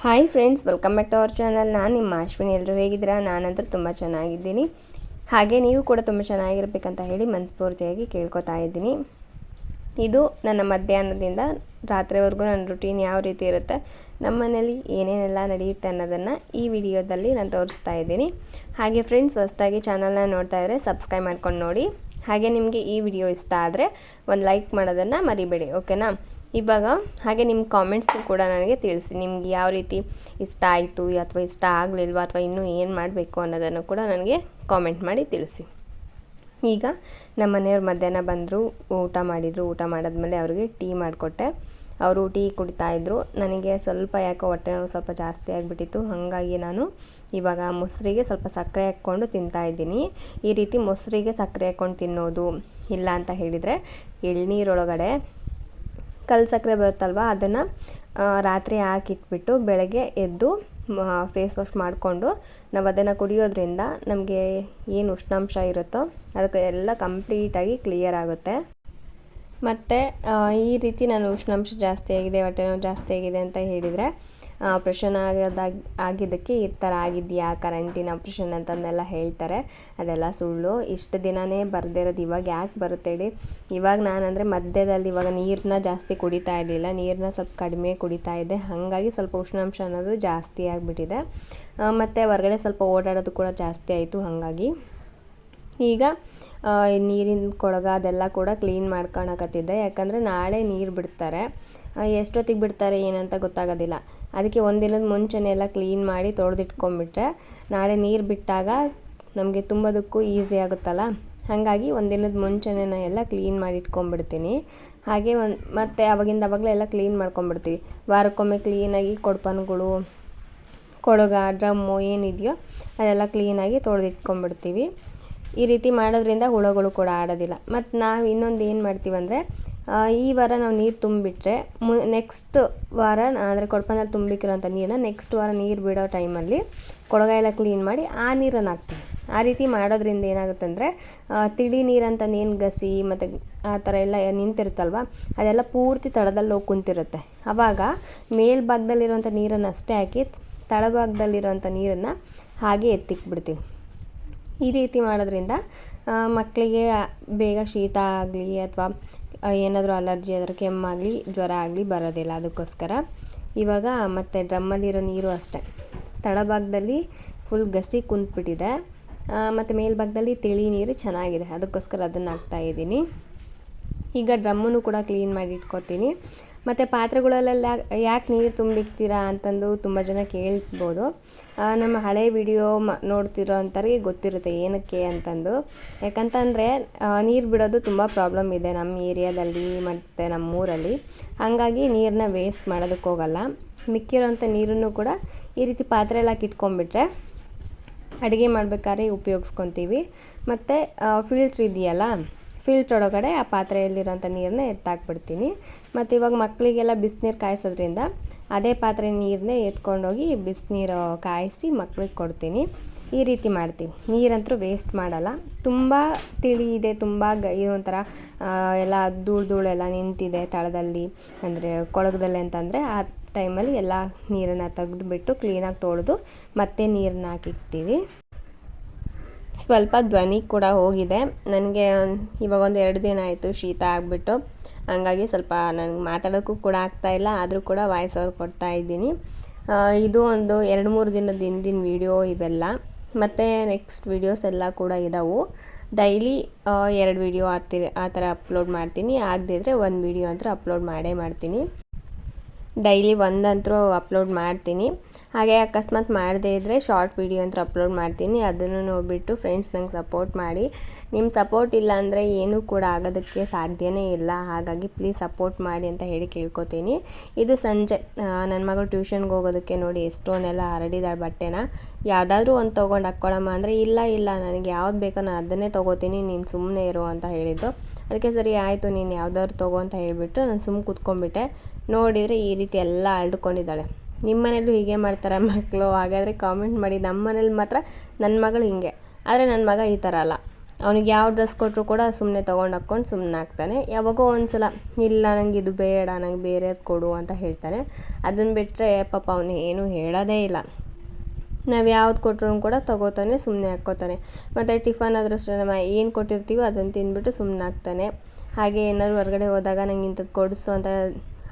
Hi friends welcome back to our channel ನಾನು ನಿಮ್ಮ ಅಶ್ವಿನಿ. ಎಲ್ಲರೂ ಹೇಗಿದ್ದೀರಾ? ನಾನಂತೂ ತುಂಬ ಚೆನ್ನಾಗಿದ್ದೀನಿ. ಹಾಗೆ ನೀವು ಕೂಡ ತುಂಬ ಚೆನ್ನಾಗಿರಬೇಕಂತ ಹೇಳಿ ಮನಸ್ಫೂರ್ತಿಯಾಗಿ ಕೇಳ್ಕೊತಾ ಇದ್ದೀನಿ. ಇದು ನನ್ನ ಮಧ್ಯಾಹ್ನದಿಂದ ರಾತ್ರಿವರೆಗೂ ನನ್ನ ರುಟೀನ್ ಯಾವ ರೀತಿ ಇರುತ್ತೆ ನಮ್ಮ ಮನೇಲಿ ಏನೇನೆಲ್ಲ ನಡೆಯುತ್ತೆ ಅನ್ನೋದನ್ನು ಈ ವಿಡಿಯೋದಲ್ಲಿ ನಾನು ತೋರಿಸ್ತಾ ಇದ್ದೀನಿ. ಹಾಗೆ ಫ್ರೆಂಡ್ಸ್ ಹೊಸದಾಗಿ ಚಾನಲ್ನ ನೋಡ್ತಾ ಇದ್ದರೆ ಸಬ್ಸ್ಕ್ರೈಬ್ ಮಾಡ್ಕೊಂಡು ನೋಡಿ. ಹಾಗೆ ನಿಮಗೆ ಈ ವಿಡಿಯೋ ಇಷ್ಟ ಆದರೆ ಒಂದು ಲೈಕ್ ಮಾಡೋದನ್ನು ಮರಿಬೇಡಿ ಓಕೆನಾ ಇವಾಗ ಹಾಗೆ ನಿಮ್ಮ ಕಾಮೆಂಟ್ಸ್ ಕೂಡ ನನಗೆ ತಿಳಿಸಿ. ನಿಮ್ಗೆ ಯಾವ ರೀತಿ ಇಷ್ಟ ಆಯಿತು ಅಥವಾ ಇಷ್ಟ ಆಗಲಿಲ್ವ ಅಥವಾ ಇನ್ನೂ ಏನು ಮಾಡಬೇಕು ಅನ್ನೋದನ್ನು ಕೂಡ ನನಗೆ ಕಾಮೆಂಟ್ ಮಾಡಿ ತಿಳಿಸಿ. ಈಗ ನಮ್ಮ ಮನೆಯವ್ರು ಮಧ್ಯಾಹ್ನ ಬಂದರು, ಊಟ ಮಾಡಿದರು. ಊಟ ಮಾಡಿದ್ಮೇಲೆ ಅವ್ರಿಗೆ ಟೀ ಮಾಡಿಕೊಟ್ಟೆ. ಅವರು ಟೀ ಕುಡಿತಾಯಿದ್ರು ನನಗೆ ಸ್ವಲ್ಪ ಯಾಕೋ ಹೊಟ್ಟೆ ನೋವು ಸ್ವಲ್ಪ ಜಾಸ್ತಿ ಆಗಿಬಿಟ್ಟಿತ್ತು. ಹಾಗಾಗಿ ನಾನು ಇವಾಗ ಮೊಸರಿಗೆ ಸ್ವಲ್ಪ ಸಕ್ಕರೆ ಹಾಕ್ಕೊಂಡು ತಿಂತಾಯಿದ್ದೀನಿ ಈ ರೀತಿ ಮೊಸರಿಗೆ ಸಕ್ಕರೆ ಹಾಕ್ಕೊಂಡು ತಿನ್ನೋದು ಇಲ್ಲ ಅಂತ ಹೇಳಿದರೆ ಎಳ್ನೀರೊಳಗಡೆ ಕಲ್ಲು ಸಕ್ಕರೆ ಬರುತ್ತಲ್ವ, ಅದನ್ನು ರಾತ್ರಿ ಹಾಕಿಟ್ಬಿಟ್ಟು ಬೆಳಗ್ಗೆ ಎದ್ದು ಫೇಸ್ ವಾಶ್ ಮಾಡಿಕೊಂಡು ನಾವು ಅದನ್ನು ಕುಡಿಯೋದ್ರಿಂದ ನಮಗೆ ಏನು ಉಷ್ಣಾಂಶ ಇರುತ್ತೋ ಅದಕ್ಕೆ ಎಲ್ಲ ಕಂಪ್ಲೀಟಾಗಿ ಕ್ಲಿಯರ್ ಆಗುತ್ತೆ. ಮತ್ತು ಈ ರೀತಿ ನಾನು ಉಷ್ಣಾಂಶ ಜಾಸ್ತಿ ಆಗಿದೆ, ಹೊಟ್ಟೆ ನೋವು ಜಾಸ್ತಿ ಆಗಿದೆ ಅಂತ ಹೇಳಿದರೆ ಆಪ್ರೇಷನ್ ಆಗೋದಾಗಿ ಆಗಿದ್ದಕ್ಕೆ ಈ ಥರ ಆಗಿದೆಯಾ? ಕರೆಂಟಿನ ಆಪ್ರೇಷನ್ ಅಂತಂದೆಲ್ಲ ಹೇಳ್ತಾರೆ. ಅದೆಲ್ಲ ಸುಳ್ಳು. ಇಷ್ಟು ದಿನವೇ ಬರದೇ ಇವಾಗ ಯಾಕೆ ಬರುತ್ತೆ ಹೇಳಿ? ಇವಾಗ ನಾನಂದರೆ ಮಧ್ಯದಲ್ಲಿ ಇವಾಗ ನೀರನ್ನ ಜಾಸ್ತಿ ಕುಡಿತಾ ಇರಲಿಲ್ಲ. ನೀರನ್ನ ಸ್ವಲ್ಪ ಕಡಿಮೆ ಕುಡಿತಾ ಇದ್ದೆ. ಹಾಗಾಗಿ ಸ್ವಲ್ಪ ಉಷ್ಣಾಂಶ ಅನ್ನೋದು ಜಾಸ್ತಿ ಆಗಿಬಿಟ್ಟಿದೆ. ಮತ್ತು ಹೊರಗಡೆ ಸ್ವಲ್ಪ ಓಡಾಡೋದು ಕೂಡ ಜಾಸ್ತಿ ಆಯಿತು ಹಾಗಾಗಿ. ಈಗ ನೀರಿನ ಕೊಳಗ ಅದೆಲ್ಲ ಕೂಡ ಕ್ಲೀನ್ ಮಾಡ್ಕೊಳಕತ್ತಿದ್ದೆ. ಯಾಕಂದರೆ ನಾಳೆ ನೀರು ಬಿಡ್ತಾರೆ. ಎಷ್ಟೊತ್ತಿಗೆ ಬಿಡ್ತಾರೆ ಏನಂತ ಗೊತ್ತಾಗೋದಿಲ್ಲ. ಅದಕ್ಕೆ ಒಂದಿನದ ಮುಂಚೆನೇ ಎಲ್ಲ ಕ್ಲೀನ್ ಮಾಡಿ ತೊಳೆದಿಟ್ಕೊಂಡ್ಬಿಟ್ರೆ ನಾಳೆ ನೀರು ಬಿಟ್ಟಾಗ ನಮಗೆ ತುಂಬೋದಕ್ಕೂ ಈಸಿ ಆಗುತ್ತಲ್ಲ? ಹಾಗಾಗಿ ಒಂದಿನದ ಮುಂಚೆನೇ ಎಲ್ಲ ಕ್ಲೀನ್ ಮಾಡಿ ಇಟ್ಕೊಂಡ್ಬಿಡ್ತೀನಿ. ಹಾಗೆ ಒಂದು, ಮತ್ತು ಅವಾಗಿಂದ ಅವಾಗಲೇ ಎಲ್ಲ ಕ್ಲೀನ್ ಮಾಡ್ಕೊಂಬಿಡ್ತೀವಿ ವಾರಕ್ಕೊಮ್ಮೆ ಕ್ಲೀನಾಗಿ ಕೊಡಪನ್ಗಳು, ಕೊಡಗ, ಡ್ರಮ್ಮು ಏನಿದೆಯೋ ಅದೆಲ್ಲ ಕ್ಲೀನಾಗಿ ತೊಳೆದಿಟ್ಕೊಂಡ್ಬಿಡ್ತೀವಿ. ಈ ರೀತಿ ಮಾಡೋದ್ರಿಂದ ಹುಳಗಳು ಕೂಡ ಆಡೋದಿಲ್ಲ. ಮತ್ತು ನಾವು ಇನ್ನೊಂದು ಏನು ಮಾಡ್ತೀವಿ ಅಂದರೆ ಈ ವಾರ ನಾವು ನೀರು ತುಂಬಿಟ್ರೆ ಮು ನೆಕ್ಸ್ಟ್ ವಾರ ಅಂದರೆ ಕೊಡಪನಲ್ಲಿ ತುಂಬಿಕ್ಕಿರೋಂಥ ನೀರನ್ನ ನೆಕ್ಸ್ಟ್ ವಾರ ನೀರು ಬಿಡೋ ಟೈಮಲ್ಲಿ ಕೊಳಗ ಎಲ್ಲ ಕ್ಲೀನ್ ಮಾಡಿ ಆ ನೀರನ್ನು ಹಾಕ್ತೀವಿ. ಆ ರೀತಿ ಮಾಡೋದ್ರಿಂದ ಏನಾಗುತ್ತೆ ಅಂದರೆ ತಿಳಿ ನೀರಂತ ಏನು ಗಸಿ ಮತ್ತು ಆ ಥರ ಎಲ್ಲ ನಿಂತಿರುತ್ತಲ್ವ, ಅದೆಲ್ಲ ಪೂರ್ತಿ ತಳದಲ್ಲಿ ಹೋಗಿ ಕುಂತಿರುತ್ತೆ. ಆವಾಗ ಮೇಲ್ಭಾಗದಲ್ಲಿರುವಂಥ ನೀರನ್ನು ಅಷ್ಟೇ ಹಾಕಿ ತಳಭಾಗದಲ್ಲಿರುವಂಥ ನೀರನ್ನು ಹಾಗೆ ಎತ್ತಿಕ್ಬಿಡ್ತೀವಿ. ಈ ರೀತಿ ಮಾಡೋದ್ರಿಂದ ಮಕ್ಕಳಿಗೆ ಬೇಗ ಶೀತ ಆಗಲಿ ಅಥವಾ ಏನಾದರೂ ಅಲರ್ಜಿ ಆದರೆ ಕೆಮ್ಮಾಗಲಿ, ಜ್ವರ ಆಗಲಿ ಬರೋದಿಲ್ಲ ಅದಕ್ಕೋಸ್ಕರ. ಇವಾಗ ಮತ್ತು ಡ್ರಮ್ಮಲ್ಲಿರೋ ನೀರು ಅಷ್ಟೇ. ತಳಭಾಗದಲ್ಲಿ ಫುಲ್ ಗಸಿ ಕುಂತ್ಬಿಟ್ಟಿದೆ. ಮತ್ತು ಮೇಲ್ಭಾಗದಲ್ಲಿ ತಿಳಿ ನೀರು ಚೆನ್ನಾಗಿದೆ. ಅದಕ್ಕೋಸ್ಕರ ಅದನ್ನು ಹಾಕ್ತಾಯಿದ್ದೀನಿ ಈಗ ಡ್ರಮ್ಮನ್ನು ಕೂಡ ಕ್ಲೀನ್ ಮಾಡಿ ಇಟ್ಕೋತೀನಿ ಮತ್ತು ಪಾತ್ರೆಗಳಲ್ಲೆಲ್ಲ ಯಾಕೆ ನೀರು ತುಂಬಿಕ್ತೀರಾ ಅಂತಂದು ತುಂಬ ಜನ ಕೇಳ್ಬೋದು. ನಮ್ಮ ಹಳೆ ವಿಡಿಯೋ ಮ ನೋಡ್ತಿರೋ ಅಂಥವ್ರಿಗೆ ಗೊತ್ತಿರುತ್ತೆ ಏನಕ್ಕೆ ಅಂತಂದು. ಯಾಕಂತಂದರೆ ನೀರು ಬಿಡೋದು ತುಂಬ ಪ್ರಾಬ್ಲಮ್ ಇದೆ ನಮ್ಮ ಏರಿಯಾದಲ್ಲಿ ಮತ್ತು ನಮ್ಮೂರಲ್ಲಿ. ಹಾಗಾಗಿ ನೀರನ್ನ ವೇಸ್ಟ್ ಮಾಡೋದಕ್ಕೆ ಹೋಗಲ್ಲ. ಮಿಕ್ಕಿರೋಂಥ ನೀರನ್ನು ಕೂಡ ಈ ರೀತಿ ಪಾತ್ರೆ ಎಲ್ಲ ಇಟ್ಕೊಂಡ್ಬಿಟ್ರೆ ಅಡುಗೆ ಮಾಡ್ಬೇಕಾದ್ರೆ ಉಪಯೋಗಿಸ್ಕೊತೀವಿ. ಮತ್ತು ಫಿಲ್ಟ್ರ್ ಇದೆಯಲ್ಲ? ಫಿಲ್ಟ್ರ್ ಒಳಗಡೆ ಆ ಪಾತ್ರೆಯಲ್ಲಿರೋಂಥ ನೀರನ್ನ ಎತ್ತಾಕ್ಬಿಡ್ತೀನಿ. ಮತ್ತು ಇವಾಗ ಮಕ್ಕಳಿಗೆಲ್ಲ ಬಿಸಿನೀರು ಕಾಯಿಸೋದ್ರಿಂದ ಅದೇ ಪಾತ್ರೆ ನೀರನ್ನೇ ಎತ್ಕೊಂಡೋಗಿ ಬಿಸಿನೀರು ಕಾಯಿಸಿ ಮಕ್ಳಿಗೆ ಕೊಡ್ತೀನಿ. ಈ ರೀತಿ ಮಾಡ್ತೀವಿ ನೀರಂತೂ ವೇಸ್ಟ್ ಮಾಡಲ್ಲ. ತುಂಬ ತಿಳಿ ಇದೆ, ತುಂಬ ಗ ಒಂಥರ ಎಲ್ಲ ಧೂಳು ಧೂಳೆಲ್ಲ ನಿಂತಿದೆ ತಳದಲ್ಲಿ. ಅಂದರೆ ಕೊಳಗದಲ್ಲಿ ಅಂತಂದರೆ ಆ ಟೈಮಲ್ಲಿ ಎಲ್ಲ ನೀರನ್ನು ತೆಗೆದುಬಿಟ್ಟು ಕ್ಲೀನಾಗಿ ತೊಳೆದು ಮತ್ತೆ ನೀರನ್ನ ಹಾಕಿಕ್ತೀವಿ. ಸ್ವಲ್ಪ ಧ್ವನಿ ಕೂಡ ಹೋಗಿದೆ. ನನಗೆ ಇವಾಗ ಒಂದು ಎರಡು ದಿನ ಆಯಿತು ಶೀತ ಆಗಿಬಿಟ್ಟು. ಹಂಗಾಗಿ ಸ್ವಲ್ಪ ನನಗೆ ಮಾತಾಡೋಕ್ಕೂ ಕೂಡ ಆಗ್ತಾಯಿಲ್ಲ ಆದರೂ ಕೂಡ ವಾಯ್ಸ್ ಓವರ್ ಕೊಡ್ತಾ ಇದ್ದೀನಿ. ಇದು ಒಂದು ಎರಡು ಮೂರು ದಿನದ ಹಿಂದಿನ ವೀಡಿಯೋ ಇವೆಲ್ಲ. ಮತ್ತು ನೆಕ್ಸ್ಟ್ ವೀಡಿಯೋಸ್ ಎಲ್ಲ ಕೂಡ ಇದ್ದಾವೆ ಡೈಲಿ ಎರಡು ವೀಡಿಯೋ ಆಗ್ತಿ ಆ ಥರ ಅಪ್ಲೋಡ್ ಮಾಡ್ತೀನಿ. ಆಗದಿದ್ರೆ ಒಂದು ವೀಡಿಯೋ ಅಂತ ಅಪ್ಲೋಡ್ ಮಾಡೇ ಮಾಡ್ತೀನಿ. ಡೈಲಿ ಒಂದಂತರೂ ಅಪ್ಲೋಡ್ ಮಾಡ್ತೀನಿ. ಹಾಗೆ ಅಕಸ್ಮಾತ್ ಮಾಡದೇ ಇದ್ದರೆ ಶಾರ್ಟ್ ವೀಡಿಯೋ ಅಂತ ಅಪ್ಲೋಡ್ ಮಾಡ್ತೀನಿ. ಅದನ್ನು ನೋಡಿಬಿಟ್ಟು ಫ್ರೆಂಡ್ಸ್ ನಂಗೆ ಸಪೋರ್ಟ್ ಮಾಡಿ. ನಿಮ್ಮ ಸಪೋರ್ಟ್ ಇಲ್ಲ ಅಂದರೆ ಏನೂ ಕೂಡ ಆಗೋದಕ್ಕೆ ಸಾಧ್ಯವೇ ಇಲ್ಲ. ಹಾಗಾಗಿ ಪ್ಲೀಸ್ ಸಪೋರ್ಟ್ ಮಾಡಿ ಅಂತ ಹೇಳಿ ಕೇಳ್ಕೊತೀನಿ. ಇದು ಸಂಜೆ. ನನ್ನ ಮಗಳು ಟ್ಯೂಷನ್ಗೆ ಹೋಗೋದಕ್ಕೆ ನೋಡಿ ಎಷ್ಟೊಂದೆಲ್ಲ ಹರಡಿದಾಳೆ ಬಟ್ಟೆನ. ಯಾವುದಾದ್ರೂ ಒಂದು ತೊಗೊಂಡು ಹಾಕ್ಕೊಳ್ಳಮ್ಮ ಅಂದರೆ ಇಲ್ಲ ಇಲ್ಲ, ನನಗೆ ಯಾವ್ದು ಬೇಕೋ ನಾನು ಅದನ್ನೇ ತೊಗೋತೀನಿ, ನೀನು ಸುಮ್ಮನೆ ಇರು ಅಂತ ಹೇಳಿದ್ದು. ಅದಕ್ಕೆ ಸರಿ, ಆಯಿತು, ನೀನು ಯಾವ್ದಾದ್ರು ತೊಗೋ ಅಂತ ಹೇಳಿಬಿಟ್ಟು ನಾನು ಸುಮ್ಮನೆ ಕೂತ್ಕೊಂಡ್ಬಿಟ್ಟೆ. ನೋಡಿದರೆ ಈ ರೀತಿ ಎಲ್ಲ ಅಳ್ಕೊಂಡಿದ್ದಾಳೆ ನಿಮ್ಮ ಮನೇಲೂ ಹೀಗೆ ಮಾಡ್ತಾರೆ ಮಕ್ಕಳು? ಹಾಗಾದರೆ ಕಾಮೆಂಟ್ ಮಾಡಿ. ನಮ್ಮ ಮನೇಲಿ ಮಾತ್ರ ನನ್ನ ಮಗಳು ಹೀಗೆ. ಆದರೆ ನನ್ನ ಮಗ ಈ ಥರ ಅಲ್ಲ. ಅವನಿಗೆ ಯಾವ ಡ್ರೆಸ್ ಕೊಟ್ಟರು ಕೂಡ ಸುಮ್ಮನೆ ತೊಗೊಂಡು ಹಾಕ್ಕೊಂಡು ಸುಮ್ಮನೆ ಹಾಕ್ತಾನೆ. ಯಾವಾಗೋ ಒಂದು ಸಲ ಇಲ್ಲ, ನಂಗೆ ಇದು ಬೇಡ, ನಂಗೆ ಬೇರೆದು ಕೊಡು ಅಂತ ಹೇಳ್ತಾನೆ. ಅದನ್ನು ಬಿಟ್ಟರೆ ಪಾಪ ಅವನು ಏನೂ ಹೇಳೋದೇ ಇಲ್ಲ. ನಾವು ಯಾವ್ದು ಕೊಟ್ಟರು ಕೂಡ ತೊಗೋತಾನೆ ಸುಮ್ಮನೆ ಹಾಕ್ಕೋತಾನೆ. ಮತ್ತು ಟಿಫನ್ ಆದರೂ ಅಷ್ಟೇ, ನಮ್ಮ ಏನು ಕೊಟ್ಟಿರ್ತೀವೋ ಅದನ್ನು ತಿಂದ್ಬಿಟ್ಟು ಸುಮ್ಮನೆ ಹಾಕ್ತಾನೆ. ಹಾಗೆ ಏನಾದ್ರು ಹೊರಗಡೆ ಹೋದಾಗ ನಂಗೆ ಇಂಥದ್ದು ಕೊಡಿಸು ಅಂತ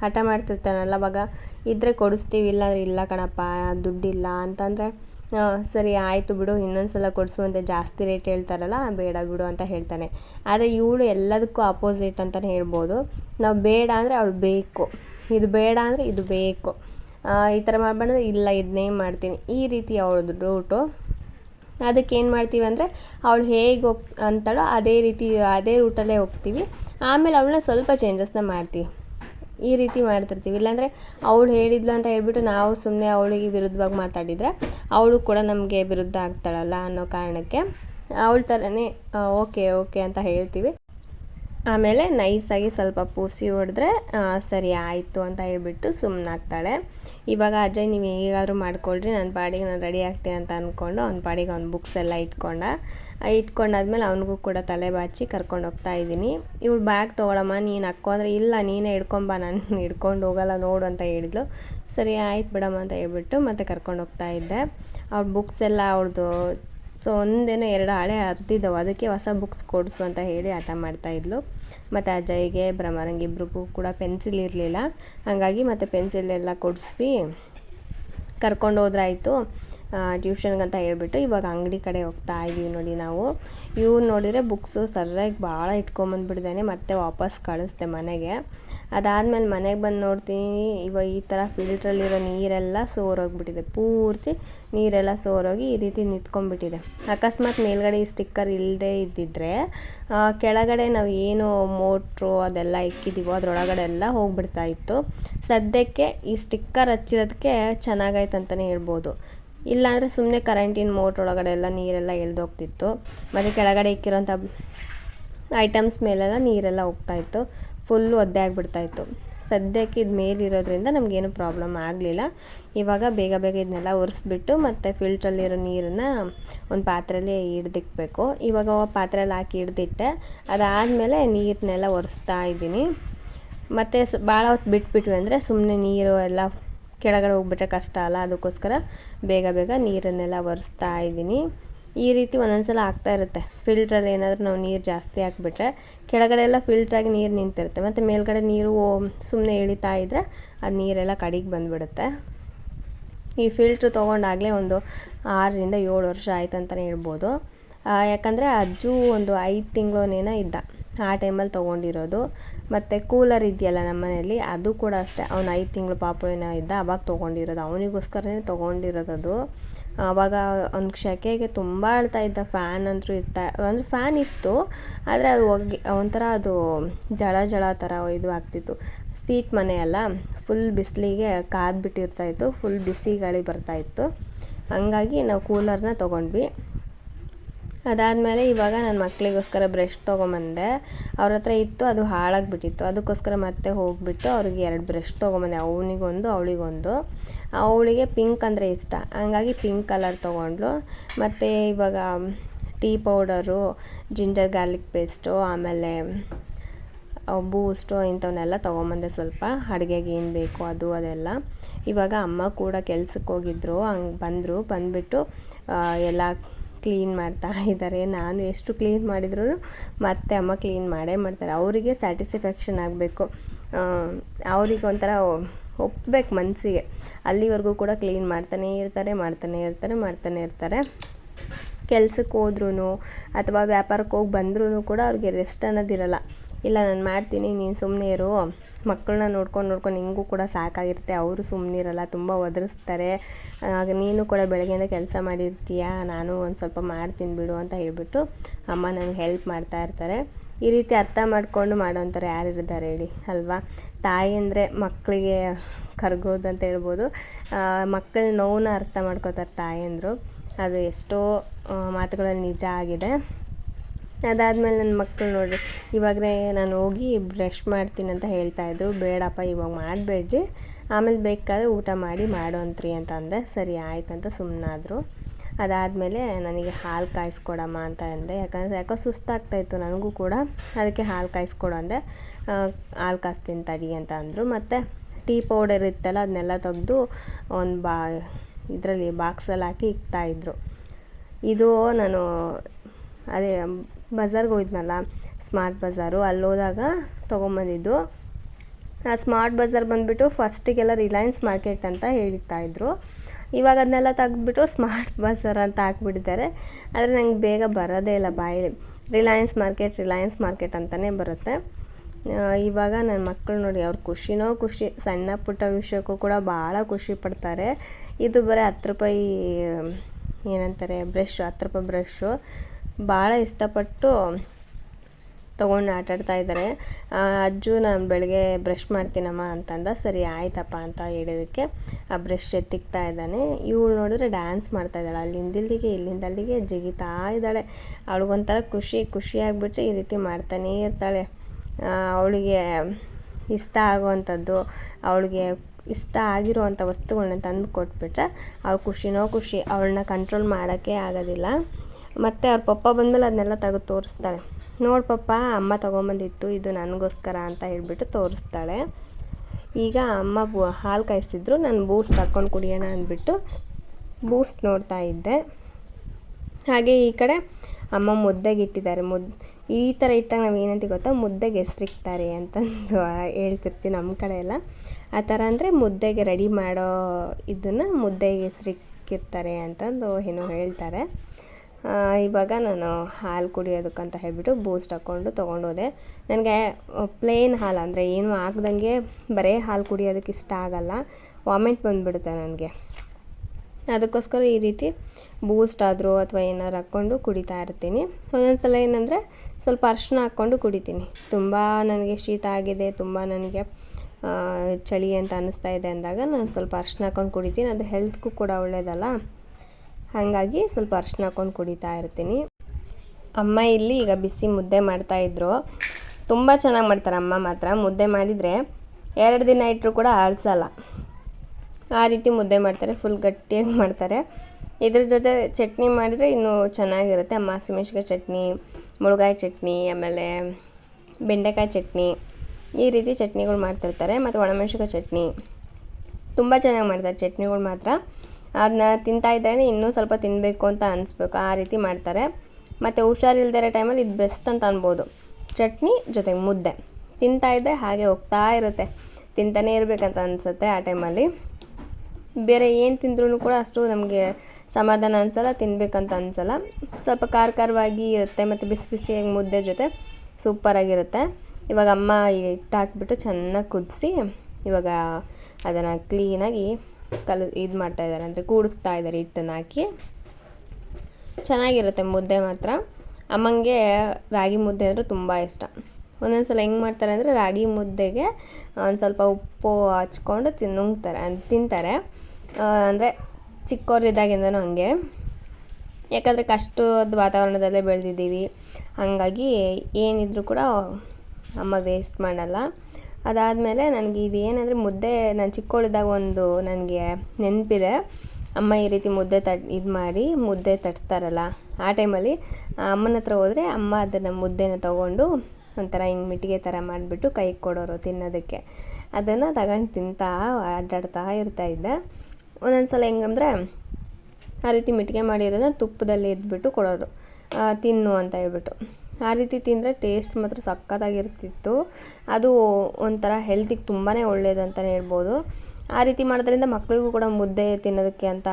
ಹಠ ಮಾಡ್ತಿರ್ತಾನಲ್ಲ ಅವಾಗ ಇದ್ದರೆ ಕೊಡಿಸ್ತೀವಿ. ಇಲ್ಲ ಇಲ್ಲ ಕಣಪ್ಪ, ದುಡ್ಡಿಲ್ಲ ಅಂತಂದರೆ ಸರಿ ಆಯಿತು ಬಿಡು ಇನ್ನೊಂದು ಸಲ ಕೊಡಿಸು ಅಂತ ಜಾಸ್ತಿ ರೇಟ್ ಹೇಳ್ತಾರಲ್ಲ, ಬೇಡ ಬಿಡು ಅಂತ ಹೇಳ್ತಾನೆ. ಆದರೆ ಇವಳು ಎಲ್ಲದಕ್ಕೂ ಅಪೋಸಿಟ್ ಅಂತಲೇ ಹೇಳ್ಬೋದು. ನಾವು ಬೇಡ ಅಂದರೆ ಅವಳು ಬೇಕು. ಇದು ಬೇಡ ಅಂದರೆ ಇದು ಬೇಕು. ಈ ಥರ ಮಾಡ್ಬಾರ್ದು ಇಲ್ಲ ಇದನ್ನೇ ಮಾಡ್ತೀನಿ. ಈ ರೀತಿ ಅವಳದು ರೂಟು. ಅದಕ್ಕೆ ಏನು ಮಾಡ್ತೀವಿ ಅಂದರೆ, ಅವಳು ಹೇಗೆ ಹೋಗ್ ಅಂತಾಳೋ ಅದೇ ರೀತಿ, ಅದೇ ರೂಟಲ್ಲೇ ಹೋಗ್ತೀವಿ. ಆಮೇಲೆ ಅವಳನ್ನ ಸ್ವಲ್ಪ ಚೇಂಜಸ್ನ ಮಾಡ್ತೀವಿ. ಈ ರೀತಿ ಮಾಡ್ತಿರ್ತೀವಿ. ಇಲ್ಲಾಂದರೆ ಅವಳು ಹೇಳಿದ್ಲು ಅಂತ ಹೇಳ್ಬಿಟ್ಟು ನಾವು ಸುಮ್ಮನೆ ಅವಳಿಗೆ ವಿರುದ್ಧವಾಗಿ ಮಾತಾಡಿದರೆ ಅವಳು ಕೂಡ ನಮಗೆ ವಿರುದ್ಧ ಆಗ್ತಾಳಲ್ಲ ಅನ್ನೋ ಕಾರಣಕ್ಕೆ ಅವಳ ಥರನೇ ಓಕೆ ಓಕೆ ಅಂತ ಹೇಳ್ತೀವಿ. ಆಮೇಲೆ ನೈಸಾಗಿ ಸ್ವಲ್ಪ ಪೂಸಿ ಹೊಡೆದ್ರೆ ಸರಿ ಆಯಿತು ಅಂತ ಹೇಳ್ಬಿಟ್ಟು ಸುಮ್ಮನಾಗ್ತಾಳೆ ಇವಾಗ ಅಜಯ್, ನೀವು ಹೇಗಾದರೂ ಮಾಡ್ಕೊಳ್ರಿ ನನ್ನ ಪಾಡಿಗೆ ನಾನು ರೆಡಿ ಆಗ್ತೀನಿ ಅಂತ ಅಂದ್ಕೊಂಡು ಅವ್ನ ಪಾಡಿಗೆ ಅವ್ನ ಬುಕ್ಸ್ ಎಲ್ಲ ಇಟ್ಕೊಂಡ ಇಟ್ಕೊಂಡಾದ್ಮೇಲೆ ಅವನಿಗೂ ಕೂಡ ತಲೆ ಬಾಚಿ ಕರ್ಕೊಂಡು ಹೋಗ್ತಾ ಇದ್ದೀನಿ. ಇವಳು ಬ್ಯಾಗ್ ತೊಗೊಳಮ್ಮ, ನೀನು ಅಕ್ಕೋ ಅಂದರೆ ಇಲ್ಲ, ನೀನೇ ಹಿಡ್ಕೊಂಬ ನಾನು ಹಿಡ್ಕೊಂಡು ಹೋಗಲ್ಲ, ನೋಡು ಅಂತ ಹೇಳಿದ್ಲು. ಸರಿ, ಆಯ್ತು ಬಿಡಮ್ಮ ಅಂತ ಹೇಳ್ಬಿಟ್ಟು ಮತ್ತೆ ಕರ್ಕೊಂಡು ಹೋಗ್ತಾ ಇದ್ದೆ. ಅವ್ರ ಬುಕ್ಸ್ ಎಲ್ಲ ಅವ್ರದ್ದು ಸೊ ಒಂದೇನೋ ಎರಡು ಹಳೆ ಅರ್ದಿದ್ದವು ಅದಕ್ಕೆ ಹೊಸ ಬುಕ್ಸ್ ಕೊಡಿಸು ಅಂತ ಹೇಳಿ ಹಠ ಮಾಡ್ತಾಯಿದ್ಲು ಮತ್ತು ಅಜಯ್ಗೆ ಭ್ರಮರಂಗ್ ಇಬ್ಬರಿಗೂ ಕೂಡ ಪೆನ್ಸಿಲ್ ಇರಲಿಲ್ಲ. ಹಾಗಾಗಿ ಮತ್ತು ಪೆನ್ಸಿಲ್ ಎಲ್ಲ ಕೊಡಿಸಿ ಕರ್ಕೊಂಡು ಹೋದ್ರಾಯ್ತು. ಟ್ಯೂಷನ್ಗಂತ ಹೇಳ್ಬಿಟ್ಟು ಇವಾಗ ಅಂಗಡಿ ಕಡೆ ಹೋಗ್ತಾ ಇದ್ದೀವಿ ನೋಡಿ ನಾವು. ಇವ್ನು ನೋಡಿದರೆ ಬುಕ್ಸು ಸರಿಯಾಗಿ ಭಾಳ ಇಟ್ಕೊಂಬಂದ್ಬಿಡ್ದಾನೆ ಮತ್ತೆ ವಾಪಸ್ ಕಳಿಸ್ದೆ ಮನೆಗೆ. ಅದಾದಮೇಲೆ ಮನೆಗೆ ಬಂದು ನೋಡ್ತೀನಿ ಇವಾಗ ಈ ಥರ ಫಿಲ್ಟ್ರಲ್ಲಿರೋ ನೀರೆಲ್ಲ ಸೋರೋಗಿಬಿಟ್ಟಿದೆ. ಪೂರ್ತಿ ನೀರೆಲ್ಲ ಸೋರೋಗಿ ಈ ರೀತಿ ನಿಂತ್ಕೊಂಡ್ಬಿಟ್ಟಿದೆ. ಅಕಸ್ಮಾತ್ ಮೇಲ್ಗಡೆ ಈ ಸ್ಟಿಕ್ಕರ್ ಇಲ್ಲದೆ ಇದ್ದಿದ್ದರೆ ಕೆಳಗಡೆ ನಾವು ಏನು ಮೋಟ್ರು ಅದೆಲ್ಲ ಇಕ್ಕಿದ್ದೀವೋ ಅದರೊಳಗಡೆ ಎಲ್ಲ ಹೋಗ್ಬಿಡ್ತಾ ಇತ್ತು. ಸದ್ಯಕ್ಕೆ ಈ ಸ್ಟಿಕ್ಕರ್ ಹಚ್ಚಿರೋದಕ್ಕೆ ಚೆನ್ನಾಗಾಯ್ತು ಅಂತಲೇ ಹೇಳ್ಬೋದು. ಇಲ್ಲಾಂದರೆ ಸುಮ್ಮನೆ ಕರೆಂಟಿನ ಮೋಟ್ರ್ ಒಳಗಡೆ ಎಲ್ಲ ನೀರೆಲ್ಲ ಎಳ್ದೋಗ್ತಿತ್ತು. ಮತ್ತು ಕೆಳಗಡೆ ಇಕ್ಕಿರೋಂಥ ಐಟಮ್ಸ್ ಮೇಲೆಲ್ಲ ನೀರೆಲ್ಲ ಹೋಗ್ತಾಯಿತ್ತು ಫುಲ್ಲು ಒದ್ದೆ ಆಗಿಬಿಡ್ತಾಯಿತ್ತು ಸದ್ಯಕ್ಕೆ ಇದು ಮೇಲಿರೋದ್ರಿಂದ ನಮಗೇನು ಪ್ರಾಬ್ಲಮ್ ಆಗಲಿಲ್ಲ. ಇವಾಗ ಬೇಗ ಬೇಗ ಇದನ್ನೆಲ್ಲ ಒರೆಸ್ಬಿಟ್ಟು ಮತ್ತು ಫಿಲ್ಟ್ರಲ್ಲಿರೋ ನೀರನ್ನು ಒಂದು ಪಾತ್ರೆಯಲ್ಲಿ ಹಿಡ್ದಿಕ್ಬೇಕು. ಇವಾಗ ಪಾತ್ರೆಯಲ್ಲಿ ಹಾಕಿ ಹಿಡ್ದಿಟ್ಟೆ. ಅದಾದಮೇಲೆ ನೀರನ್ನೆಲ್ಲ ಒರೆಸ್ತಾ ಇದ್ದೀನಿ. ಮತ್ತು ಸ್ ಭಾಳ ಹೊತ್ತು ಬಿಟ್ಬಿಟ್ವಿ ಅಂದರೆ ಸುಮ್ಮನೆ ನೀರು ಎಲ್ಲ ಕೆಳಗಡೆ ಹೋಗ್ಬಿಟ್ರೆ ಕಷ್ಟ ಅಲ್ಲ, ಅದಕ್ಕೋಸ್ಕರ ಬೇಗ ಬೇಗ ನೀರನ್ನೆಲ್ಲ ಒರೆಸ್ತಾ ಇದ್ದೀನಿ. ಈ ರೀತಿ ಒಂದೊಂದು ಸಲ ಆಗ್ತಾ ಇರುತ್ತೆ. ಫಿಲ್ಟ್ರಲ್ಲಿ ಏನಾದರೂ ನಾವು ನೀರು ಜಾಸ್ತಿ ಹಾಕ್ಬಿಟ್ರೆ ಕೆಳಗಡೆ ಎಲ್ಲ ಫಿಲ್ಟ್ರಾಗಿ ನೀರು ನಿಂತಿರುತ್ತೆ. ಮತ್ತು ಮೇಲ್ಗಡೆ ನೀರು ಸುಮ್ಮನೆ ಇಳಿತಾ ಇದ್ದರೆ ಅದು ನೀರೆಲ್ಲ ಕಡಿಗೆ ಬಂದುಬಿಡುತ್ತೆ. ಈ ಫಿಲ್ಟ್ರ್ ತೊಗೊಂಡಾಗಲೇ ಒಂದು ಆರರಿಂದ ಏಳು ವರ್ಷ ಆಯ್ತು ಅಂತಲೇ ಹೇಳ್ಬೋದು. ಯಾಕಂದರೆ ಅಜ್ಜು ಒಂದು ಐದು ತಿಂಗಳೇನೋ ಇದ್ದ. ಆ ಟೈಮಲ್ಲಿ ತೊಗೊಂಡಿರೋದು. ಮತ್ತು ಕೂಲರ್ ಇದೆಯಲ್ಲ ನಮ್ಮ ಮನೆಯಲ್ಲಿ ಅದು ಕೂಡ ಅಷ್ಟೇ. ಅವ್ನು ಐದು ತಿಂಗಳು ಪಾಪ ಏನೋ ಇದ್ದ, ಅವಾಗ ತೊಗೊಂಡಿರೋದು. ಅವನಿಗೋಸ್ಕರನೇ ತೊಗೊಂಡಿರೋದು ಅದು ಆವಾಗ ಅವ್ನಿಗೆ ಸೆಕೆಗೆ ತುಂಬ ಅಳ್ತಾ ಇದ್ದ. ಫ್ಯಾನ್ ಅಂತೂ ಇರ್ತಾ, ಅಂದರೆ ಫ್ಯಾನ್ ಇತ್ತು, ಆದರೆ ಅದು ಒಗ್ಗಿ ಒಂಥರ ಅದು ಜಳ ಜಳ ಥರ ಇದು ಆಗ್ತಿತ್ತು. ಸೀಟ್ ಮನೆ ಅಲ್ಲ ಫುಲ್ ಬಿಸಿಲಿಗೆ ಕಾದ್ಬಿಟ್ಟಿರ್ತಾಯಿತ್ತು ಫುಲ್ ಬಿಸಿ ಗಾಳಿ ಬರ್ತಾಯಿತ್ತು ಹಂಗಾಗಿ ನಾವು ಕೂಲರ್ನ ತೊಗೊಂಡ್ವಿ. ಅದಾದಮೇಲೆ ಇವಾಗ ನನ್ನ ಮಕ್ಕಳಿಗೋಸ್ಕರ ಬ್ರಷ್ ತೊಗೊಂಬಂದೆ. ಅವ್ರ ಹತ್ರ ಇತ್ತು, ಅದು ಹಾಳಾಗಿಬಿಟ್ಟಿತ್ತು. ಅದಕ್ಕೋಸ್ಕರ ಮತ್ತೆ ಹೋಗಿಬಿಟ್ಟು ಅವ್ರಿಗೆ ಎರಡು ಬ್ರಷ್ ತೊಗೊಂಬಂದೆ. ಅವನಿಗೊಂದು, ಅವಳಿಗೊಂದು. ಅವಳಿಗೆ ಪಿಂಕ್ ಅಂದರೆ ಇಷ್ಟ. ಹಂಗಾಗಿ ಪಿಂಕ್ ಕಲರ್ ತೊಗೊಂಡ್ಳು. ಮತ್ತು ಇವಾಗ tea powder, ginger garlic paste, ಆಮೇಲೆ ಬೂಸ್ಟು ಇಂಥವನ್ನೆಲ್ಲ ತೊಗೊಂಬಂದೆ ಸ್ವಲ್ಪ. ಅಡುಗೆಗೆ ಏನು ಬೇಕು ಅದು, ಅದೆಲ್ಲ. ಇವಾಗ ಅಮ್ಮ ಕೂಡ ಕೆಲ್ಸಕ್ಕೆ ಹೋಗಿದ್ರು ಹಂಗೆ ಬಂದರು. ಬಂದುಬಿಟ್ಟು ಎಲ್ಲ ಕ್ಲೀನ್ ಮಾಡ್ತಾ ಇದ್ದಾರೆ. ನಾನು ಎಷ್ಟು ಕ್ಲೀನ್ ಮಾಡಿದ್ರು ಮತ್ತೆ ಅಮ್ಮ ಕ್ಲೀನ್ ಮಾಡೇ ಮಾಡ್ತಾರೆ. ಅವರಿಗೆ ಸ್ಯಾಟಿಸ್ಫ್ಯಾಕ್ಷನ್ ಆಗಬೇಕು. ಅವ್ರಿಗೆ ಒಂಥರ ಒಪ್ಪಬೇಕು ಮನಸ್ಸಿಗೆ ಅಲ್ಲಿವರೆಗೂ ಕೂಡ ಕ್ಲೀನ್ ಮಾಡ್ತಾನೇ ಇರ್ತಾರೆ, ಮಾಡ್ತಾನೆ ಇರ್ತಾರೆ ಮಾಡ್ತಾನೆ ಇರ್ತಾರೆ. ಕೆಲ್ಸಕ್ಕೆ ಹೋದ್ರೂ ಅಥವಾ ವ್ಯಾಪಾರಕ್ಕೆ ಹೋಗಿ ಬಂದ್ರೂ ಕೂಡ ಅವ್ರಿಗೆ ರೆಸ್ಟ್ ಅನ್ನೋದಿರಲ್ಲ. ಇಲ್ಲ, ನಾನು ಮಾಡ್ತೀನಿ, ನೀನು ಸುಮ್ಮನೆ ಇರು. ಮಕ್ಕಳನ್ನ ನೋಡ್ಕೊಂಡು ನೋಡ್ಕೊಂಡು ನಿಂಗೂ ಕೂಡ ಸಾಕಾಗಿರುತ್ತೆ. ಅವರು ಸುಮ್ಮನೆ ಇರಲ್ಲ, ತುಂಬ ಒದರಿಸ್ತಾರೆ. ಆಗ ನೀನು ಕೂಡ ಬೆಳಗ್ಗೆಯಿಂದ ಕೆಲಸ ಮಾಡಿರ್ತೀಯ? ನಾನು ಒಂದು ಸ್ವಲ್ಪ ಮಾಡ್ತೀನಿ ಬಿಡು ಅಂತ ಹೇಳಿಬಿಟ್ಟು ಅಮ್ಮ ನನಗೆ ಹೆಲ್ಪ್ ಮಾಡ್ತಾ ಇರ್ತಾರೆ. ಈ ರೀತಿ ಅರ್ಥ ಮಾಡಿಕೊಂಡು ಮಾಡೋಂಥವ್ರು ಯಾರಿದ್ದಾರೆ ಹೇಳಿ, ಅಲ್ವಾ? ತಾಯಿ ಅಂದರೆ ಮಕ್ಕಳಿಗೆ ಕರ್ಗೋದು ಅಂತ ಹೇಳ್ಬೋದು. ಮಕ್ಕಳ ನೋವನ್ನ ಅರ್ಥ ಮಾಡ್ಕೋತಾರೆ ತಾಯಂದರು. ಅದು ಎಷ್ಟೋ ಮಾತುಗಳಲ್ಲಿ ನಿಜ ಆಗಿದೆ. ಅದಾದಮೇಲೆ ನನ್ನ ಮಕ್ಕಳು ನೋಡಿರಿ, ಇವಾಗಲೇ ನಾನು ಹೋಗಿ ಬ್ರಷ್ ಮಾಡ್ತೀನಿ ಅಂತ ಹೇಳ್ತಾಯಿದ್ರು ಬೇಡಪ್ಪ, ಇವಾಗ ಮಾಡಬೇಡ್ರಿ. ಆಮೇಲೆ ಬೇಕಾದರೆ ಊಟ ಮಾಡಿ ಮಾಡೋಂತ್ರಿ ಅಂತ ಅಂದೆ. ಸರಿ, ಆಯ್ತು ಅಂತ ಸುಮ್ಮನಾದರು ಅದಾದಮೇಲೆ ನನಗೆ ಹಾಲು ಕಾಯಿಸ್ಕೊಡಮ್ಮ ಅಂತ ಅಂದೆ. ಯಾಕಂದರೆ ಯಾಕೋ ಸುಸ್ತಾಗ್ತಾಯಿತ್ತು ನನಗೂ ಕೂಡ. ಅದಕ್ಕೆ ಹಾಲು ಕಾಯಿಸ್ಕೊಡು ಅಂದೆ. ಹಾಲು ಕಾಯಿಸ್ತೀನಿ ತಡಿ ಅಂತ ಅಂದರು. ಮತ್ತು ಟೀ ಪೌಡರ್ ಇತ್ತಲ್ಲ, ಅದನ್ನೆಲ್ಲ ತೆಗೆದು ಒಂದು ಬಾ, ಇದರಲ್ಲಿ ಬಾಕ್ಸಲ್ಲಿ ಹಾಕಿ ಇಕ್ತಾಯಿದ್ರು ಇದು ನಾನು ಅದೇ ಬಜಾರ್ಗೆ ಹೋಯ್ದ್ನಲ್ಲ ಸ್ಮಾರ್ಟ್ ಬಜಾರು ಅಲ್ಲಿ ಹೋದಾಗ ತೊಗೊಂಬಂದಿದ್ದು. ಆ ಸ್ಮಾರ್ಟ್ ಬಜಾರ್ ಬಂದುಬಿಟ್ಟು ಫಸ್ಟಿಗೆಲ್ಲ ರಿಲಯನ್ಸ್ ಮಾರ್ಕೆಟ್ ಅಂತ ಹೇಳ್ತಾ ಇದ್ರು. ಇವಾಗ ಅದನ್ನೆಲ್ಲ ತೆಗೆದ್ಬಿಟ್ಟು ಸ್ಮಾರ್ಟ್ ಬಜಾರ್ ಅಂತ ಹಾಕ್ಬಿಟ್ಟಿದ್ದಾರೆ. ಆದರೆ ನಂಗೆ ಬೇಗ ಬರೋದೇ ಇಲ್ಲ ಬಾಯಲ್ಲಿ. ರಿಲಯನ್ಸ್ ಮಾರ್ಕೆಟ್ ರಿಲಯನ್ಸ್ ಮಾರ್ಕೆಟ್ ಅಂತಲೇ ಬರುತ್ತೆ. ಇವಾಗ ನನ್ನ ಮಕ್ಕಳು ನೋಡಿ, ಅವ್ರ ಖುಷಿನೋ ಖುಷಿ, ಸಣ್ಣ ಪುಟ್ಟ ವಿಷಯಕ್ಕೂ ಕೂಡ ಭಾಳ ಖುಷಿ ಪಡ್ತಾರೆ. ಇದು ಬರೀ ಹತ್ತು ರೂಪಾಯಿ, ಏನಂತಾರೆ, ಬ್ರಷ್, ಹತ್ತು ರೂಪಾಯಿ ಬ್ರಷ್ಷು ಭಾಳ ಇಷ್ಟಪಟ್ಟು ತೊಗೊಂಡು ಆಟಾಡ್ತಾ ಇದ್ದಾರೆ. ಅಜ್ಜು, ನಾನು ಬೆಳಗ್ಗೆ ಬ್ರಷ್ ಮಾಡ್ತೀನಮ್ಮ ಅಂತಂದ, ಸರಿ ಆಯ್ತಪ್ಪ ಅಂತ ಹೇಳಿದಕ್ಕೆ ಆ ಬ್ರಷ್ ಎತ್ತಿಕ್ತಾ ಇದ್ದಾನೆ. ಇವಳು ನೋಡಿದ್ರೆ ಡ್ಯಾನ್ಸ್ ಮಾಡ್ತಾ ಇದ್ದಾಳೆ. ಅಲ್ಲಿಂದ ಇಲ್ಲಿಗೆ ಇಲ್ಲಿಂದ ಅಲ್ಲಿಗೆ ಜಿಗಿತಾ ಇದ್ದಾಳೆ. ಅವಳಿಗೊಂಥರ ಖುಷಿ ಖುಷಿ ಆಗಿಬಿಟ್ರೆ ಈ ರೀತಿ ಮಾಡ್ತಾನೇ ಇರ್ತಾಳೆ. ಅವಳಿಗೆ ಇಷ್ಟ ಆಗುವಂಥದ್ದು, ಅವಳಿಗೆ ಇಷ್ಟ ಆಗಿರುವಂಥ ವಸ್ತುಗಳನ್ನ ತಂದು ಕೊಟ್ಬಿಟ್ರೆ ಅವಳು ಖುಷಿನೋ ಖುಷಿ, ಅವಳನ್ನ ಕಂಟ್ರೋಲ್ ಮಾಡೋಕ್ಕೆ ಆಗೋದಿಲ್ಲ. ಮತ್ತು ಅವ್ರ ಪಪ್ಪ ಬಂದಮೇಲೆ ಅದನ್ನೆಲ್ಲ ತೆಗೆದು ತೋರಿಸ್ತಾಳೆ. ನೋಡು ಪಪ್ಪ, ಅಮ್ಮ ತೊಗೊಂಬಂದಿತ್ತು, ಇದು ನನಗೋಸ್ಕರ ಅಂತ ಹೇಳಿಬಿಟ್ಟು ತೋರಿಸ್ತಾಳೆ. ಈಗ ಅಮ್ಮ ಹಾಲು ಕಾಯಿಸ್ತಿದ್ರು, ನಾನು ಬೂಸ್ಟ್ ಹಾಕ್ಕೊಂಡು ಕುಡಿಯೋಣ ಅಂದ್ಬಿಟ್ಟು ಬೂಸ್ಟ್ ನೋಡ್ತಾ ಇದ್ದೆ. ಹಾಗೆ ಈ ಕಡೆ ಅಮ್ಮ ಮುದ್ದೆಗೆ ಇಟ್ಟಿದ್ದಾರೆ. ಮುದ್, ಈ ಥರ ಇಟ್ಟಾಗ ನಾವು ಏನಂತ ಗೊತ್ತಾ? ಮುದ್ದೆಗೆ ಹೆಸ್ರಿಕ್ತಾರೆ ಅಂತಂದು ಹೇಳ್ತಿರ್ತೀವಿ ನಮ್ಮ ಕಡೆ ಎಲ್ಲ. ಆ ಥರ ಅಂದರೆ ಮುದ್ದೆಗೆ ರೆಡಿ ಮಾಡೋ ಇದನ್ನು ಮುದ್ದೆಗೆ ಹೆಸ್ರಿಕ್ಕಿರ್ತಾರೆ ಅಂತಂದು ಏನೋ ಹೇಳ್ತಾರೆ. ಇವಾಗ ನಾನು ಹಾಲು ಕುಡಿಯೋದಕ್ಕಂತ ಹೇಳಿಬಿಟ್ಟು ಬೂಸ್ಟ್ ಹಾಕ್ಕೊಂಡು ತೊಗೊಂಡೋದೆ. ನನಗೆ ಪ್ಲೇನ್ ಹಾಲು ಅಂದರೆ ಏನು ಹಾಕ್ದಂಗೆ ಬರೀ ಹಾಲು ಕುಡಿಯೋದಕ್ಕೆ ಇಷ್ಟ ಆಗಲ್ಲ. ವಾಮಿಟ್ ಬಂದುಬಿಡುತ್ತೆ ನನಗೆ. ಅದಕ್ಕೋಸ್ಕರ ಈ ರೀತಿ ಬೂಸ್ಟ್ ಆದರೂ ಅಥವಾ ಏನಾದ್ರು ಹಾಕ್ಕೊಂಡು ಕುಡಿತಾ ಇರ್ತೀನಿ. ಒಂದೊಂದು ಸಲ ಏನಂದರೆ ಸ್ವಲ್ಪ ಅರ್ಶಿನ ಹಾಕ್ಕೊಂಡು ಕುಡಿತೀನಿ. ತುಂಬ ನನಗೆ ಶೀತ ಆಗಿದೆ, ತುಂಬ ನನಗೆ ಚಳಿ ಅಂತ ಅನ್ನಿಸ್ತಾ ಇದೆ ಅಂದಾಗ ನಾನು ಸ್ವಲ್ಪ ಅರ್ಶಿನ ಹಾಕ್ಕೊಂಡು ಕುಡಿತೀನಿ. ಅದು ಹೆಲ್ತ್ಗೂ ಕೂಡ ಒಳ್ಳೆಯದಲ್ಲ ಹಾಗಾಗಿ ಸ್ವಲ್ಪ ಅರ್ಶಿನ ಹಾಕೊಂಡು ಕುಡಿತಾ ಇರ್ತೀನಿ. ಅಮ್ಮ ಇಲ್ಲಿ ಈಗ ಬಿಸಿ ಮುದ್ದೆ ಮಾಡ್ತಾಯಿದ್ರು ತುಂಬ ಚೆನ್ನಾಗಿ ಮಾಡ್ತಾರೆ ಅಮ್ಮ ಮಾತ್ರ. ಮುದ್ದೆ ಮಾಡಿದರೆ ಎರಡು ದಿನ ಇಟ್ಟರು ಕೂಡ ಆಳ್ಸಲ್ಲ. ಆ ರೀತಿ ಮುದ್ದೆ ಮಾಡ್ತಾರೆ ಫುಲ್ ಗಟ್ಟಿಯಾಗಿ ಮಾಡ್ತಾರೆ. ಇದ್ರ ಜೊತೆ ಚಟ್ನಿ ಮಾಡಿದರೆ ಇನ್ನೂ ಚೆನ್ನಾಗಿರುತ್ತೆ. ಅಮ್ಮ ಹಸಿಮೆಣ್ಸಿಕಾಯಿ ಚಟ್ನಿ, ಮುಳುಗಾಯಿ ಚಟ್ನಿ, ಆಮೇಲೆ ಬೆಂಡೆಕಾಯಿ ಚಟ್ನಿ, ಈ ರೀತಿ ಚಟ್ನಿಗಳು ಮಾಡ್ತಿರ್ತಾರೆ. ಮತ್ತು ಒಣಮೆಣ್ಸಿಕಾಯಿ ಚಟ್ನಿ, ತುಂಬ ಚೆನ್ನಾಗಿ ಮಾಡ್ತಾರೆ. ಚಟ್ನಿಗಳು ಮಾತ್ರ. ಅದನ್ನ ಇದ್ದರೆ ಇನ್ನೂ ಸ್ವಲ್ಪ ತಿನ್ನಬೇಕು ಅಂತ ಅನಿಸ್ಬೇಕು, ಆ ರೀತಿ ಮಾಡ್ತಾರೆ. ಮತ್ತು ಹುಷಾರಿಲ್ದಿರೋ ಟೈಮಲ್ಲಿ ಇದು ಬೆಸ್ಟ್ ಅಂತ ಅನ್ಬೋದು. ಚಟ್ನಿ ಜೊತೆಗೆ ಮುದ್ದೆ. ತಿಂತಾ ಇದ್ದರೆ ಹಾಗೆ ಹೋಗ್ತಾ ಇರುತ್ತೆ. ತಿಂತಾನೇ ಇರಬೇಕಂತ ಅನಿಸುತ್ತೆ ಆ ಟೈಮಲ್ಲಿ. ಬೇರೆ ಏನು ತಿಂದ್ರೂ ಕೂಡ ಅಷ್ಟು ನಮಗೆ ಸಮಾಧಾನ ಅನಿಸಲ್ಲ ತಿನ್ನಬೇಕಂತ ಅನಿಸಲ್ಲ. ಸ್ವಲ್ಪ ಖಾರ ಖಾರವಾಗಿ ಇರುತ್ತೆ ಮತ್ತು ಬಿಸಿ ಬಿಸಿಯಾಗಿ ಮುದ್ದೆ ಜೊತೆ ಸೂಪರಾಗಿರುತ್ತೆ ಇವಾಗ ಅಮ್ಮ ಹಿಟ್ಟು ಹಾಕ್ಬಿಟ್ಟು ಚೆನ್ನಾಗಿ ಕುದಿಸಿ ಇವಾಗ ಅದನ್ನು ಕ್ಲೀನಾಗಿ ಕಲ್ ಇದು ಮಾಡ್ತಾಯಿದ್ದಾರೆ ಅಂದರೆ ಕೂಡಿಸ್ತಾ ಇದ್ದಾರೆ ಹಿಟ್ಟನ್ನು ಹಾಕಿ. ಚೆನ್ನಾಗಿರುತ್ತೆ ಮುದ್ದೆ ಮಾತ್ರ. ಅಮ್ಮಂಗೆ ರಾಗಿ ಮುದ್ದೆ ಅಂದರೆ ತುಂಬ ಇಷ್ಟ. ಒಂದೊಂದು ಸಲ ಹೆಂಗೆ ಮಾಡ್ತಾರೆ ಅಂದರೆ ರಾಗಿ ಮುದ್ದೆಗೆ ಒಂದು ಸ್ವಲ್ಪ ಉಪ್ಪು ಹಚ್ಕೊಂಡು ತಿನ್ನುಂಗ್ತಾರೆ ತಿಂತಾರೆ. ಅಂದರೆ ಚಿಕ್ಕವರಿದ್ದಾಗಿಂದನೂ ಹಂಗೆ. ಯಾಕಂದರೆ ಕಷ್ಟದ ವಾತಾವರಣದಲ್ಲೇ ಬೆಳೆದಿದ್ದೀವಿ. ಹಾಗಾಗಿ ಏನಿದ್ರೂ ಕೂಡ ಅಮ್ಮ ವೇಸ್ಟ್ ಮಾಡಲ್ಲ. ಅದಾದಮೇಲೆ ನನಗೆ ಇದು ಏನಂದರೆ ಮುದ್ದೆ, ನಾನು ಚಿಕ್ಕವಳಿದ್ದಾಗ ಒಂದು ನನಗೆ ನೆನಪಿದೆ. ಅಮ್ಮ ಈ ರೀತಿ ಮುದ್ದೆ ತಟ್, ಇದು ಮಾಡಿ ಮುದ್ದೆ ತಟ್ತಾರಲ್ಲ, ಆ ಟೈಮಲ್ಲಿ ಅಮ್ಮನ ಹತ್ರ ಹೋದರೆ ಅಮ್ಮ ಅದನ್ನು ಮುದ್ದೆನ ತೊಗೊಂಡು ಒಂಥರ ಹಿಂಗೆ ಮಿಟ್ಟಿಗೆ ಥರ ಮಾಡಿಬಿಟ್ಟು ಕೈಗೆ ಕೊಡೋರು ತಿನ್ನೋದಕ್ಕೆ. ಅದನ್ನು ತಗೊಂಡು ತಿಂತಾ, ಅಡ್ಡಾಡ್ತಾ ಇರ್ತಾ ಇದ್ದೆ. ಒಂದೊಂದು ಸಲ ಹೆಂಗಂದ್ರೆ ಆ ರೀತಿ ಮಿಟ್ಟಿಗೆ ಮಾಡಿರೋದನ್ನ ತುಪ್ಪದಲ್ಲಿ ಇದ್ಬಿಟ್ಟು ಕೊಡೋರು. ತಿನ್ನು ಅಂತ ಹೇಳ್ಬಿಟ್ಟು. ಆ ರೀತಿ ತಿಂದರೆ ಟೇಸ್ಟ್ ಮಾತ್ರ ಸಖತ್ತಾಗಿರ್ತಿತ್ತು ಅದು ಒಂಥರ ಹೆಲ್ತಿಗೆ ತುಂಬಾ ಒಳ್ಳೇದು ಅಂತಲೇ ಹೇಳ್ಬೋದು. ಆ ರೀತಿ ಮಾಡೋದ್ರಿಂದ ಮಕ್ಕಳಿಗೂ ಕೂಡ ಮುದ್ದೆ ತಿನ್ನೋದಕ್ಕೆ ಅಂತ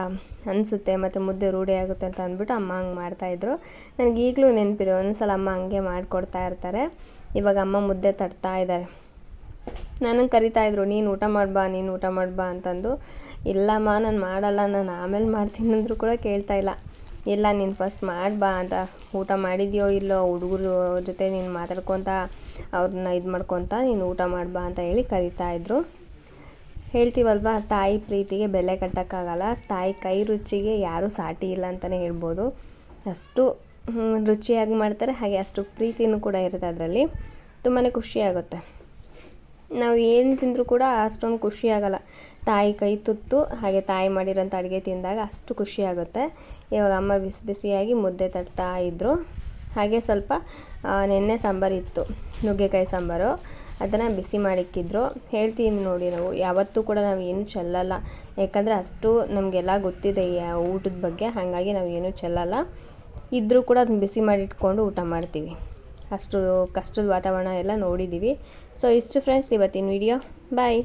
ಅನಿಸುತ್ತೆ, ಮತ್ತು ಮುದ್ದೆ ರೂಢಿ ಆಗುತ್ತೆ ಅಂತ ಅಂದ್ಬಿಟ್ಟು ಅಮ್ಮ ಹಂಗೆ ಮಾಡ್ತಾಯಿದ್ರು ನನಗೆ ಈಗಲೂ ನೆನಪಿದೆ, ಒಂದ್ಸಲ ಅಮ್ಮ ಹಂಗೆ ಮಾಡಿಕೊಡ್ತಾ ಇರ್ತಾರೆ. ಇವಾಗ ಅಮ್ಮ ಮುದ್ದೆ ತಟ್ತಾ ಇದ್ದಾರೆ. ನನಗೆ ಕರಿತಾ ಇದ್ರು, ನೀನು ಊಟ ಮಾಡ್ಬಾ, ನೀನು ಊಟ ಮಾಡ್ಬಾ ಅಂತಂದು. ಇಲ್ಲಮ್ಮ, ನಾನು ಮಾಡಲ್ಲ, ನಾನು ಆಮೇಲೆ ಮಾಡ್ತೀನಿ ಅಂದರೂ ಕೂಡ ಕೇಳ್ತಾ ಇಲ್ಲ. ಇಲ್ಲ, ನೀನು ಫಸ್ಟ್ ಮಾಡ್ಬಾ ಅಂತ ಊಟ ಮಾಡಿದ್ಯೋ ಇಲ್ಲೋ ಹುಡುಗರು ಜೊತೆ ನೀನು ಮಾತಾಡ್ಕೊತ ಅವ್ರನ್ನ ಇದು ಮಾಡ್ಕೊತ ನೀನು ಊಟ ಮಾಡ್ಬಾ ಅಂತ ಹೇಳಿ ಕರಿತಾಯಿದ್ರು ಹೇಳ್ತೀವಲ್ವ, ತಾಯಿ ಪ್ರೀತಿಗೆ ಬೆಲೆ ಕಟ್ಟೋಕ್ಕಾಗಲ್ಲ, ತಾಯಿ ಕೈ ರುಚಿಗೆ ಯಾರೂ ಸಾಟಿ ಇಲ್ಲ ಅಂತಲೇ ಹೇಳ್ಬೋದು. ಅಷ್ಟು ರುಚಿಯಾಗಿ ಮಾಡ್ತಾರೆ, ಹಾಗೆ ಅಷ್ಟು ಪ್ರೀತಿನೂ ಕೂಡ ಇರುತ್ತೆ ಅದರಲ್ಲಿ. ತುಂಬಾ ಖುಷಿಯಾಗುತ್ತೆ ನಾವು ಏನು ತಿಂದರೂ ಕೂಡ ಅಷ್ಟೊಂದು ಖುಷಿಯಾಗಲ್ಲ ತಾಯಿ ಕೈ ತುತ್ತು, ಹಾಗೆ ತಾಯಿ ಮಾಡಿರೋಂಥ ಅಡುಗೆ ತಿಂದಾಗ ಅಷ್ಟು ಖುಷಿ ಆಗುತ್ತೆ ಇವಾಗ ಅಮ್ಮ ಬಿಸಿ ಬಿಸಿಯಾಗಿ ಮುದ್ದೆ ತಟ್ತಾ ಇದ್ದರು ಹಾಗೆ ಸ್ವಲ್ಪ ನೆನ್ನೆ ಸಾಂಬಾರಿತ್ತು ನುಗ್ಗೆಕಾಯಿ ಸಾಂಬಾರು. ಅದನ್ನು ಬಿಸಿ ಮಾಡಿಕ್ಕಿದ್ರು. ಹೇಳ್ತೀವಿ ನೋಡಿ ನಾವು, ಯಾವತ್ತೂ ಕೂಡ ನಾವು ಏನು ಚೆಲ್ಲಲ್ಲ. ಯಾಕಂದರೆ ಅಷ್ಟು ನಮಗೆಲ್ಲ ಗೊತ್ತಿದೆ ಊಟದ ಬಗ್ಗೆ, ಹಾಗಾಗಿ ನಾವು ಏನು ಚೆಲ್ಲಲ್ಲ. ಇದ್ದರೂ ಕೂಡ ಅದನ್ನ ಬಿಸಿ ಮಾಡಿಟ್ಕೊಂಡು ಊಟ ಮಾಡ್ತೀವಿ. ಅಷ್ಟು ಕಷ್ಟದ ವಾತಾವರಣ ಎಲ್ಲ ನೋಡಿದ್ದೀವಿ ಸೊ ಇಷ್ಟು ಫ್ರೆಂಡ್ಸ್ ಇವತ್ತಿನ ವಿಡಿಯೋ ಬಾಯ್